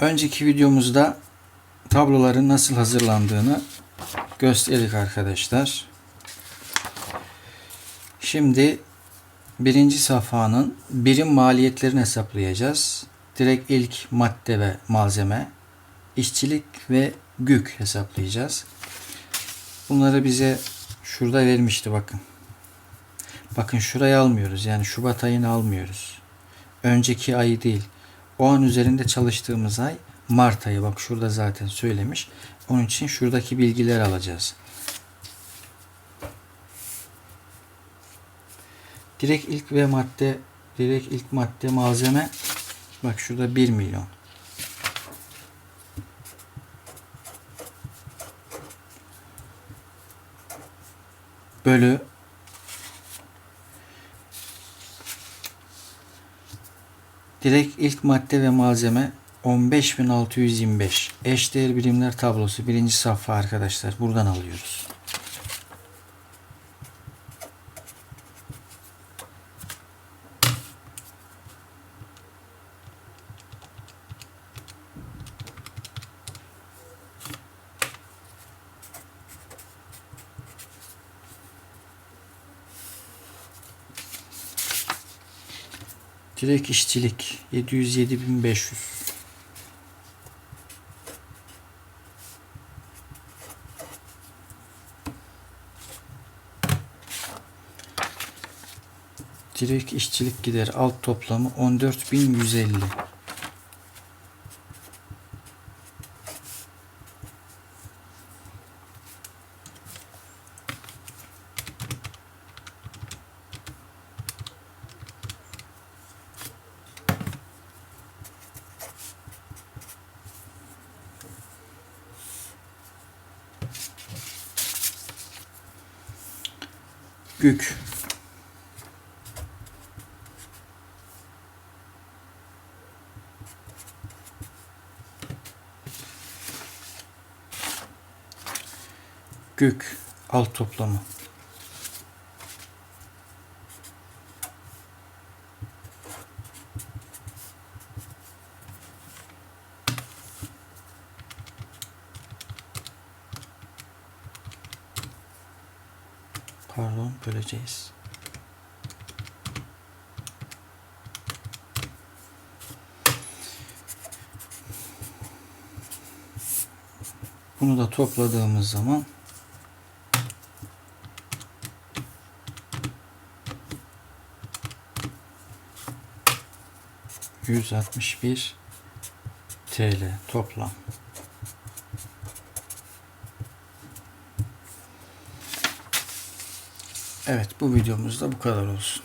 Önceki videomuzda tabloların nasıl hazırlandığını gösterdik arkadaşlar. Şimdi birinci safhanın birim maliyetlerini hesaplayacağız. Direkt ilk madde ve malzeme, işçilik ve gük hesaplayacağız. Bunları bize şurada vermişti bakın. Bakın şurayı almıyoruz. Yani Şubat ayını almıyoruz. Önceki ayı değil. O an üzerinde çalıştığımız ay Mart ayı. Bak şurada zaten söylemiş. Onun için şuradaki bilgileri alacağız. Direkt ilk ve madde direkt ilk madde malzeme bak şurada 1 milyon. Bölü Direkt ilk madde ve malzeme 15625. Eşdeğer birimler tablosu birinci safha arkadaşlar. Buradan alıyoruz. Direkt işçilik 707.500. Direkt işçilik gider alt toplamı 14.150. Gük. Gük alt toplamı. Pardon böleceğiz. Bunu da topladığımız zaman yüz altmış bir TL toplam. Evet bu videomuz da bu kadar olsun.